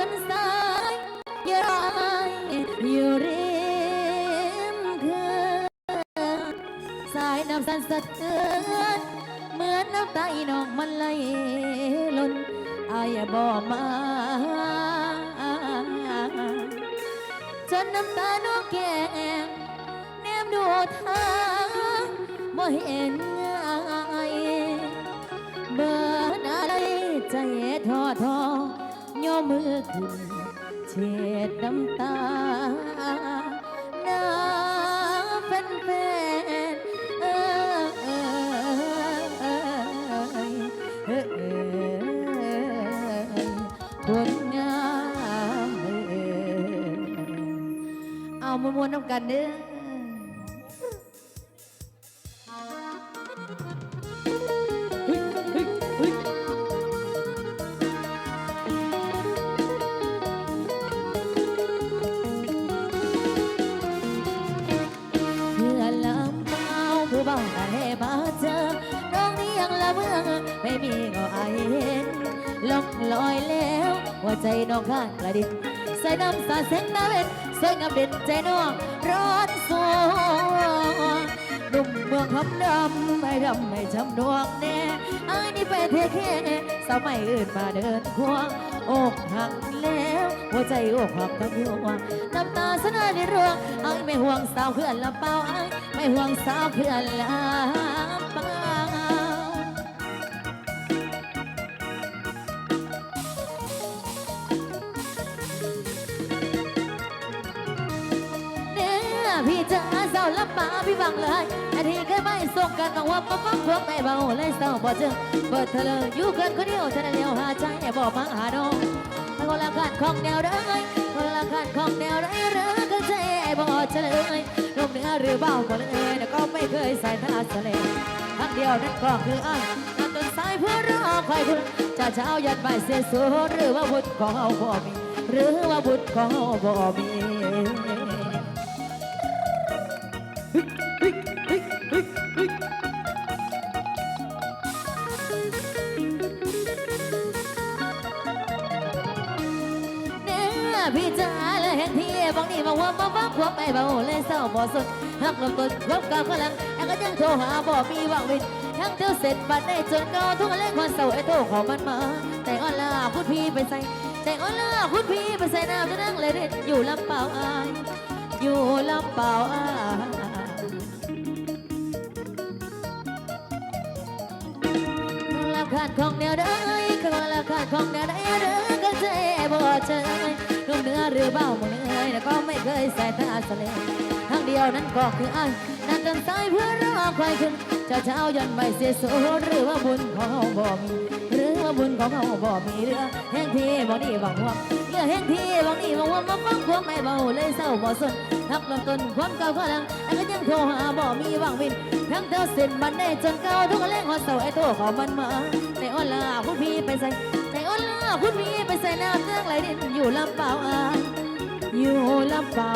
โซจนสายยายอยู่ริมเขื่อนสายน้ำสันสะเทือนเหมือนน้ำตาอีน้องมันไหลล้นอายบ่มาจนน้ำตาน้องแก้มแนมดูทางบ่เห็น มือขึ้นเช็ดน้ำตาหน้าเป็นแฟนเอ้ยเอ้ยเอ้ยเอ้ยคนงามเอ้ยเอามวนๆน้ำกันเด้อ ลงลอยแล้ว หัวใจน้องข้างกระดินใส่น้ำสาเส้นตาเวนสวยงามเด่นใจน้องร้อนสวงนุ่มเมืองคำดำไม่ดำไม่จำดวงแน่อายนี่ไปเทแค่สมัยอื่นมาเดินควงอกหักแล้ว หัวใจอกหักทั้งยวน้ำตาสนาในรวงอายไม่ห่วงสาวเพื่อนลำเปล่าอายไม่ห่วงสาวเพื่อนลำ เปล่เจะเศร้าลับมาพี่บังเลยนทีเคยไม่ส่งกันบอกว่ามาฟังพวกไม่เบาเลยเศร้าบ่เจอเปิดเธอเลยอยู่กันคนเดียวฉันเดียวหาใจบอกมาหาน้องคนละกันของแนวได้คนละกันของแนวได้เรือกันใจบอกเฉลยลมเหนือหรือเบาหมดเลยแต่ก็ไม่เคยใส่ท่าเสลครั้งเดียวนั้นก็คืออ้ายนั่นต้นสายเพื่อรอคอยคุณจะเช้ายันบ่ายเสียสูหรือว่าบุญของเอาบ่มีหรือว่าบุญของเอาบ่มี พี่จ๋าเลยเห็นที่บางนี่บอกว่ามาฟังความไม่เบาเลยเศร้าบ่สุดหักลมต้นควบกับพลังแองก็ยังโทรหาบ่มีว่างวินทั้งเที่ยวเสร็จบัดได้จนเก่าทุกเล่นคนเศร้าไอ้โทรของมันมา แต่ออนลาพูดพี่ไปใส่แต่ออนลาพูดพี่ไปใส่น้ำจะนั่งเลยเด็ดอยู่ลำเปล่าอายอยู่ลำเปล่าอาย ขาดของแนวได้คนละขาดของแนวได้เด้อก็ใจบ่เชยนุ่มเนื้อหรือเบาหมดเลยแต่ก็ไม่เคยใส่ตาสเลทางเดียวนั้นก็คืออ้ายนั่นจนสายเพื่อรอคอยขึ้นจะเช้ายันไม่เสียสูหรือว่าบุญของเขาบ่มีหรือว่าบุญของเขาบ่มีเรือแห่งที่บ่นี่บังหวงเรือแห่งที่บ่นี่บังหวงมาฟังพวกไม่เบาเลยเศร้าบ่สน ทักลำต้นความเก่าก็ลังไอ้ก็ยังโทรหาบ่มีว่างวินทั้งเธอเส้นมันได้จนเก่าทุกเล่งหัวเสาไอ้ตัวของมันมาในออนลาพูดพี่ไปใส่ในออนลาพูดพี่ไปใส่น้ำเรื่องไหลดินอยู่ลำเปล่าอายอยู่ลำเปล่า